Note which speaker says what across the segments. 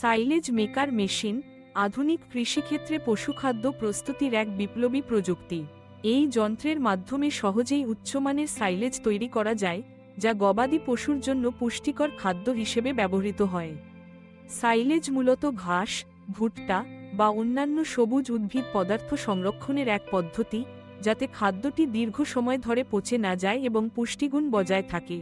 Speaker 1: Silage maker machine আধুনিক কৃষিক্ষেত্রে পশুখাদ্য প্রস্তুতির এক বিপ্লবী প্রযুক্তি। এই যন্ত্রের মাধ্যমে সহজেই উচ্চমানের সাইলেজ তৈরি করা যায়, যা গবাদি পশুর জন্য পুষ্টিকর খাদ্য হিসেবে ব্যবহৃত হয়। সাইলেজ মূলত ঘাস, ভুট্টা বা অন্যান্য সবুজ উদ্ভিদ পদার্থ সংরক্ষণের এক পদ্ধতি, যাতে খাদ্যটি দীর্ঘ সময় ধরে পচে না যায় এবং পুষ্টিগুণ বজায় থাকে।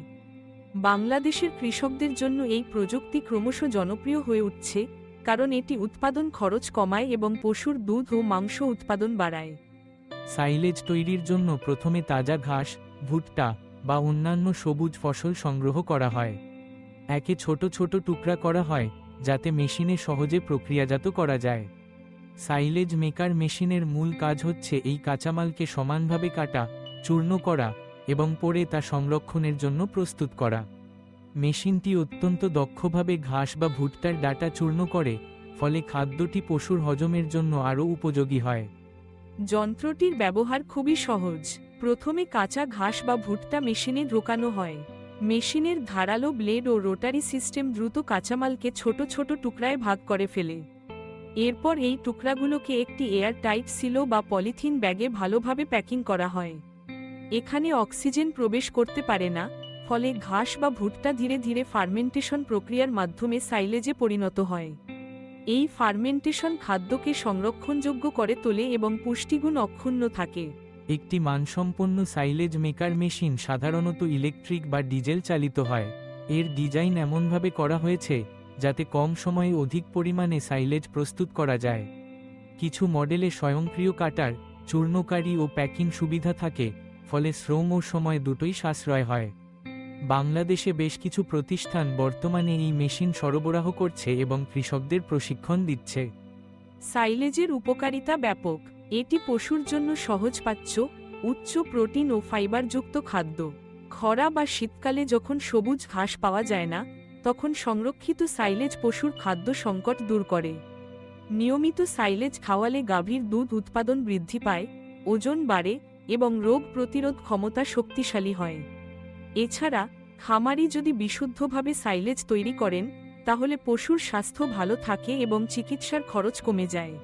Speaker 1: বাংলাদেশের কৃষকদের জন্য এই প্রযুক্তি ক্রমশ জনপ্রিয় হয়ে উঠছে, কারণ এটি উৎপাদন খরচ কমায় এবং পশুর দুধ ও মাংস উৎপাদন বাড়ায়।
Speaker 2: সাইলেজ তৈরির জন্য প্রথমে তাজা ঘাস, ভুট্টা বা অন্যান্য সবুজ ফসল সংগ্রহ করা হয়। একে ছোট ছোট টুকরা করা হয়, যাতে মেশিনে সহজে প্রক্রিয়াজাত করা যায়। সাইলেজ মেকার মেশিনের মূল কাজ হচ্ছে এই কাঁচামালকে সমানভাবে কাটা, চূর্ণ করা এবং পরে তা সংরক্ষণের জন্য প্রস্তুত করা। মেশিনটি অত্যন্ত দক্ষভাবে ঘাস বা ভুট্টার ডাটা চূর্ণ করে, ফলে খাদ্যটি পশুর হজমের জন্য আরও উপযোগী হয়।
Speaker 1: যন্ত্রটির ব্যবহার খুবই সহজ। প্রথমে কাঁচা ঘাস বা ভুট্টা মেশিনে ঢোকানো হয়। মেশিনের ধারালো ব্লেড ও রোটারি সিস্টেম দ্রুত কাঁচামালকে ছোট ছোট টুকরায় ভাগ করে ফেলে। এরপর এই টুকরাগুলোকে একটি এয়ার টাইট সিলো বা পলিথিন ব্যাগে ভালোভাবে প্যাকিং করা হয়। এখানে অক্সিজেন প্রবেশ করতে পারে না, ফলে ঘাস বা ভুট্টা ধীরে ধীরে ফার্মেন্টেশন প্রক্রিয়ার মাধ্যমে সাইলেজে পরিণত হয়। এই ফার্মেন্টেশন খাদ্যকে সংরক্ষণযোগ্য করে তোলে এবং পুষ্টিগুণ অক্ষুণ্ণ থাকে।
Speaker 2: একটি মানসম্পন্ন সাইলেজ মেকার মেশিন সাধারণত ইলেকট্রিক বা ডিজেল চালিত হয়। এর ডিজাইন এমনভাবে করা হয়েছে, যাতে কম সময়ে অধিক পরিমাণে সাইলেজ প্রস্তুত করা যায়। কিছু মডেলে স্বয়ংক্রিয় কাটার, চূর্ণকারী ও প্যাকিং সুবিধা থাকে ফলে শ্রম ও সময় দুটোই সাশ্রয় হয়। বাংলাদেশে বেশ কিছু প্রতিষ্ঠান বর্তমানে এই মেশিন সরবরাহ করছে এবং কৃষকদের প্রশিক্ষণ দিচ্ছে।
Speaker 1: সাইলেজের উপকারিতা ব্যাপক। এটি পশুর জন্য সহজপাচ্য, উচ্চ প্রোটিন ও ফাইবারযুক্ত খাদ্য। খরা বা শীতকালে যখন সবুজ ঘাস পাওয়া যায় না, তখন সংরক্ষিত সাইলেজ পশুর খাদ্য সংকট দূর করে। নিয়মিত সাইলেজ খাওয়ালে গাভীর দুধ উৎপাদন বৃদ্ধি পায়, ওজন বাড়ে এবং রোগ প্রতিরোধ ক্ষমতা শক্তিশালী হয়। এছাড়া, খামারি যদি বিশুদ্ধভাবে সাইলেজ তৈরি করেন, তাহলে পশুর স্বাস্থ্য ভালো থাকে এবং চিকিৎসার খরচ কমে যায়।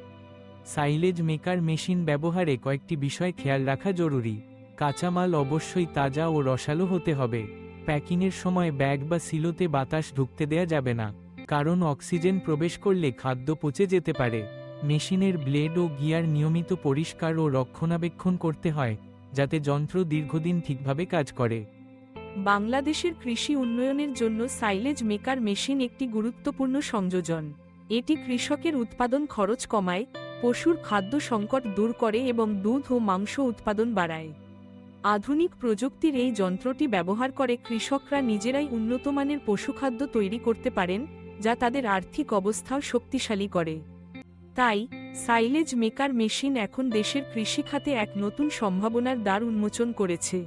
Speaker 2: সাইলেজ মেকার মেশিন ব্যবহারে কয়েকটি বিষয় খেয়াল রাখা জরুরি। কাঁচামাল অবশ্যই তাজা ও রসালো হতে হবে। প্যাকিংয়ের সময় ব্যাগ বা সিলোতে বাতাস ঢুকতে দেয়া যাবে না। কারণ অক্সিজেন প্রবেশ করলে খাদ্য পচে যেতে পারে। মেশিনের ব্লেড ও গিয়ার নিয়মিত পরিষ্কার ও রক্ষণাবেক্ষণ করতে হয়, যাতে যন্ত্র দীর্ঘদিন ঠিকভাবে কাজ করে।
Speaker 1: বাংলাদেশের কৃষি উন্নয়নের জন্য সাইলেজ মেকার মেশিন একটি গুরুত্বপূর্ণ সংযোজন। এটি কৃষকের উৎপাদন খরচ কমায়, পশুর খাদ্য সংকট দূর করে এবং দুধ ও মাংস উৎপাদন বাড়ায়। আধুনিক প্রযুক্তির এই যন্ত্রটি ব্যবহার করে কৃষকরা নিজেরাই উন্নতমানের পশুখাদ্য তৈরি করতে পারেন, যা তাদের আর্থিক অবস্থাও শক্তিশালী করে। তাই সাইলেজ মেকার মেশিন এখন দেশের কৃষিখাতে এক নতুন সম্ভাবনার দ্বার উন্মোচন করেছে।